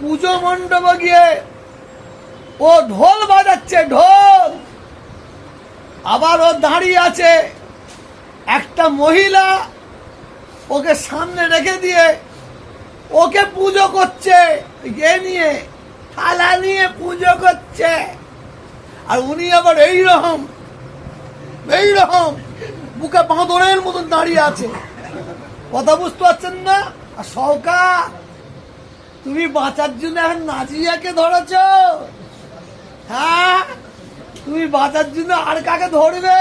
পুজো মণ্ডপে গিয়ে ও ঢোল বাজাচ্ছে, ঢোল। আবার ও দাঁড়িয়ে আছে। একটা মহিলা ওকে সামনে রেখে দিয়ে ওকে পুজো করছে, এ নিয়ে, থালা নিয়ে পুজো করছে। আর উনি আবার এইরকম এইরকম বুকে বাঁদরের মতন দাঁড়িয়ে আছে। কথা বুঝতে পারছেন না? আর সরকার তুমি বাঁচার জন্য এখন নাজিয়াকে ধরেছ? হ্যাঁ? তুমি বাঁচার জন্য আর কাকে ধরবে?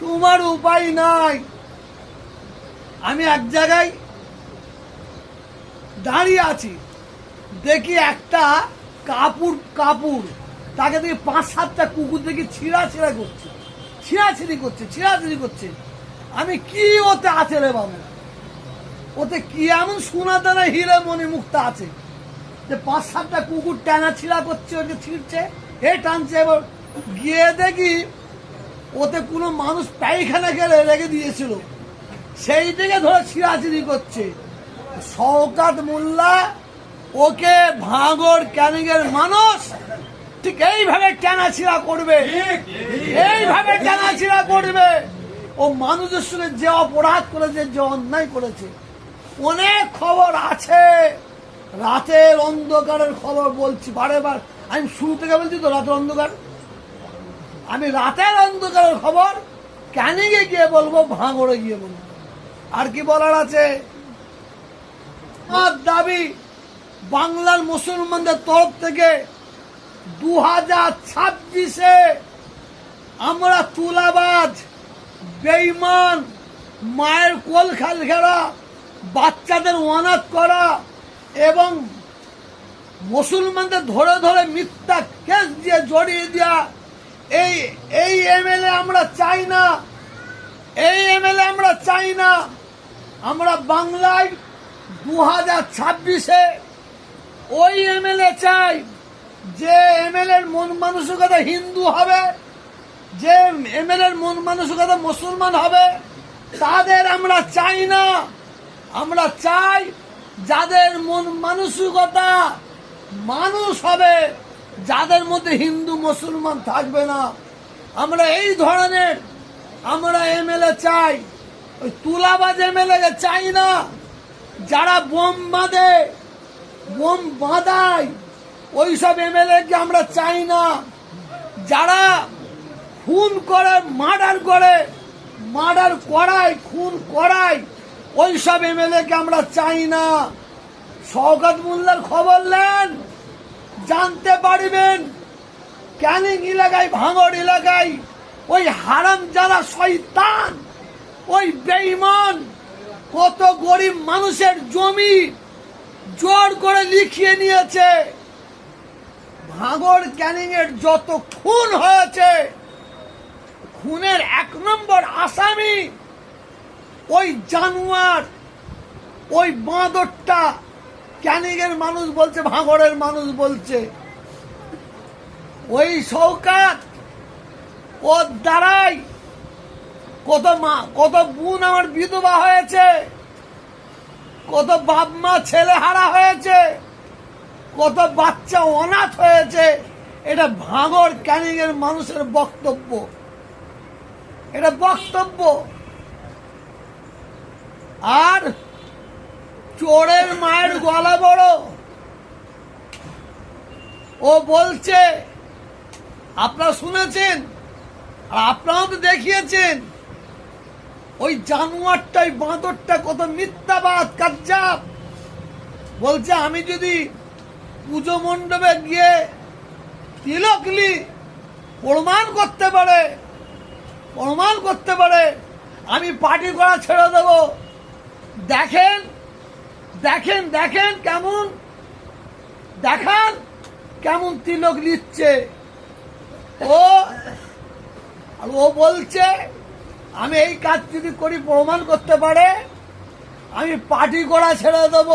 তোমার উপায় নাই। আমি এক জায়গায় দাঁড়িয়ে আছি। দেখি একটা কাপড় কাপড় তাকে দেখি পাঁচ সাতটা কুকুর দেখি ছিঁড়া ছিঁড়া করছে। ছিঁড়াছিড়ি করছে ছিঁড়াছিড়ি করছে। আমি কি ওতে আছে রে বাবু? ওতে কি এমন সোনা দানা হিরে মনে মুক্তা আছে? যে পাঁচ সাতটা কুকুর টানা ছিঁড়া করছে ওকে ছিঁড়ছে, হে টানছে, এবার গিয়ে দেখি ওতে কোনো মানুষ পায়খানা গেলে রেখে দিয়েছিল। সেই থেকে ধরে ছিঁড়াছিড়ি করছে। শওকাত মোল্লা, ওকে ভাঙর ক্যানিংয়ের মানুষ ঠিক এইভাবে টানাছিড়া করবে। এইভাবে টানাছিড়া করবে। ও মানুষের সঙ্গে যে অপরাধ করেছে, যে অন্যায় করেছে। অনেক খবর আছে। রাতের অন্ধকারের খবর বলছি, বারে বার। আমি শুরু থেকে বলছি তো রাতের অন্ধকার? আমি রাতের অন্ধকারের খবর ক্যানিংয়ে গিয়ে বলব, ভাঙড়ে গিয়ে বলব। আর কি বলার আছে? আমার দাবি, বাংলার মুসলমানদের তরফ থেকে দু হাজার ছাব্বিশে আমরা তুলাবাজ বেইমান মায়ের কোল খাল ঘেরা বাচ্চাদের অনাথ করা এবং মুসলমানদের ধরে ধরে মিথ্যা কেস দিয়ে জড়িয়ে দেওয়া এই এই এমএলএ আমরা চাই না, এই এমএলএ আমরা চাই না। আমরা বাংলায় দু হাজার ছাব্বিশে ওই এমএলএ চাই যে এমএলএ মন মানসিকতা হিন্দু হবে, যে এমএলএ মন মানসিকতা মুসলমান হবে। তাদের আমরা চাই না। আমরা চাই যাদের মন মানসিকতা মানুষ হবে, যাদের মধ্যে হিন্দু, মুসলমান থাকবে না। আমরা এই ধরনের আমরা এমএলএ চাই। ওই তুলাবাজ এমএলএ চাই না, যারা বোম বাঁধে, বোম বাঁধায়, ওইসব এমএলএ কে আমরা চাই না। যারা খুন করে, মার্ডার করে, মার্ডার করায়, খুন করায় ওইসব এমএলএ কে আমরা চাই না। শওকত মোল্লার খবর নেন, জানতে পারবেন, ক্যানিং এলাকায় ভাঙড় এলাকায়, ওই হারাম যারা শয়তান, ওই বেইমান কত গরিব মানুষের জমি জোর করে লিখিয়ে নিয়েছে। ভাঙড় ক্যানিং এর যত খুন হয়েছে, খুনের এক নম্বর আসামি ওই জানুয়ার, ওই বাঁদরটা ক্যানিং এর মানুষ বলছে, ভাঙড়ের মানুষ বলছে। ওই সৌকাত ওর দ্বারাই কত মা, কত বোন আমার বিধবা হয়েছে। কত বাপ মা ছেলে হারা হয়েছে। কত বাচ্চা অনাথ হয়েছে। এটা ভাঙর ক্যানিং এর মানুষের বক্তব্য। এটা বক্তব্য। আর চোরের মায়ের গলা বড়। ও বলছে, আপনারা শুনেছেন? আর আপনারাও তো দেখিয়েছেন? ওই জানোয়ারটা ওই বাঁদরটা কত মিথ্যাবাদ, কাজ্জাব। বলছে, আমি যদি পুজো মণ্ডপে গিয়ে তিলকলি প্রমাণ করতে পারে, প্রমাণ করতে পারে, আমি পার্টি করা ছেড়ে দেব। দেখেন দেখেন দেখেন কেমন, দেখান কেমন তিলক নিচ্ছে। ও, আর ও বলছে, আমি এই কাজ যদি করি প্রমাণ করতে পারে, আমি পার্টি করা ছেড়ে দেব।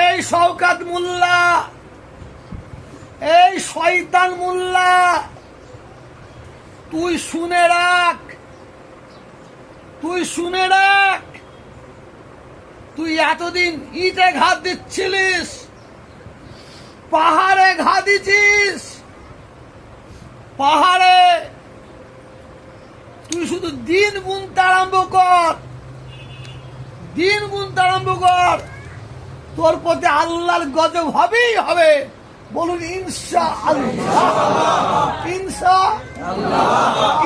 এই শওকাত মোল্লা, এই শয়তান মোল্লা, তুই শুনে রাখ, তুই শুনে রাখ। তুই এতদিন ইটে ঘাত দিচ্ছিলিস? পাহাড়ে ঘা দিছিস? পাহাড়ে? তুই শুধু দিন গুনতে আরম্ভ কর। দিন গুনতে আরম্ভ কর। তোর প্রতি আল্লাহর গজব হবেই হবে। বলুন, ইনশা আল্লাহ। ইনশা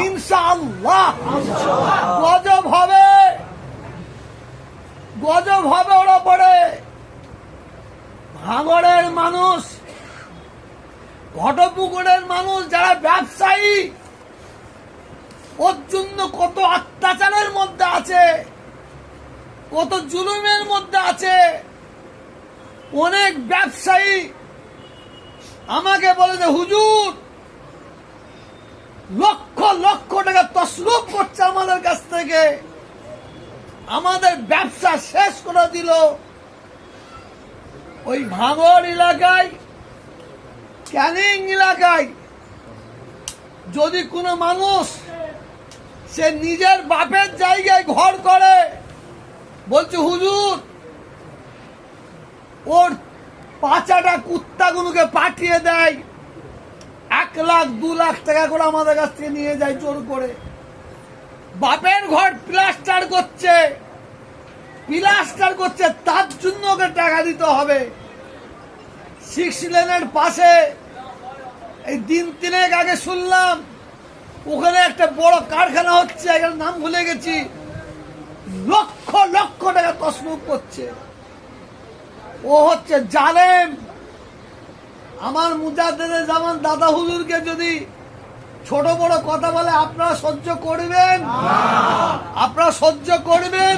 ইনশা আল্লাহ। গজব হবে ওরা পড়ে ভাঙড়ের মানুষ ঘটপুকুরের মানুষ যারা ব্যবসায়ী, ওর জন্য কত অত্যাচারের মধ্যে আছে, কত জুলুমের মধ্যে আছে। অনেক ব্যবসায়ী আমাকে বলে যে, হুজুর, লক্ষ লক্ষ টাকা তসরুপ করছে আমাদের কাছ থেকে। আমাদের ব্যবসা শেষ করে দিল। ওই ভাঙর এলাকায়, ক্যানিং এলাকায় যদি কোনো মানুষ সে নিজের বাপের জায়গায় ঘর করে, বলছে, হুজুর, ওর পাঁচাটা কুত্তাগুলোকে পাঠিয়ে দেয়। এক লাখ, দু লাখ টাকা করে আমাদের কাছ থেকে নিয়ে যায় জোর করে। বাপের ঘর প্লাস্টার করছে প্লাস্টার করছে, তার জন্য ওকে টাকা দিতে হবে। সিক্স লেনের পাশে এই দিন তিনেক আগে শুনলাম, ওখানে একটা বড় কারখানা হচ্ছে এখানে নাম ভুলে গেছি। লক্ষ লক্ষ টাকা তসমুখ করছে। ও হচ্ছে জালেম। আমার মুজাদের জামান দাদা হুজুরকে যদি ছোট বড় কথা বলে, আপনারা সহ্য করবেন? আপনারা সহ্য করবেন?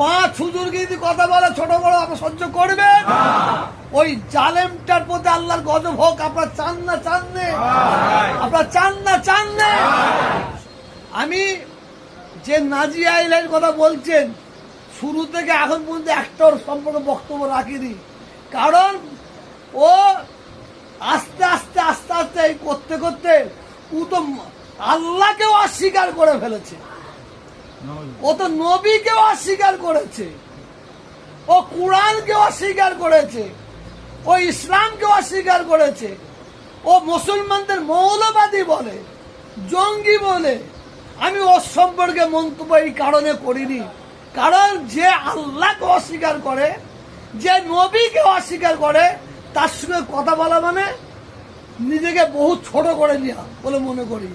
পাঁচ হুজুরকে যদি কথা বলে ছোট বড় আপনারা সহ্য করবেন? ওই জালেমটার প্রতি আল্লাহর গজব হোক, আপনারা চান না, চান নে। আপনারা চান না, চান নে। আমি যে নাজিয়া আইলের কথা বলছেন, শুরু থেকে এখন পর্যন্ত একটার সম্পর্কে বক্তব্য রাখিনি। কারণ ও আস্তে আস্তে আস্তে আস্তে এই করতে করতে ও তো আল্লাহকেও অস্বীকার করে ফেলেছে। ও তো নবীকেও অস্বীকার করেছে। ও কোরআনকে অস্বীকার করেছে। ও ইসলামকে অস্বীকার করেছে। ও মুসলমানদের মৌলবাদী বলে, জঙ্গি বলে। আমি ওর সম্পর্কে মন্তব্য এই কারণে করিনি। কারণ যে আল্লাহকে অস্বীকার করে, যে নবীকে অস্বীকার করে, তার সঙ্গে কথা বলা মানে নিজেকে বহু ছোট করে নেওয়া বলে মনে করি।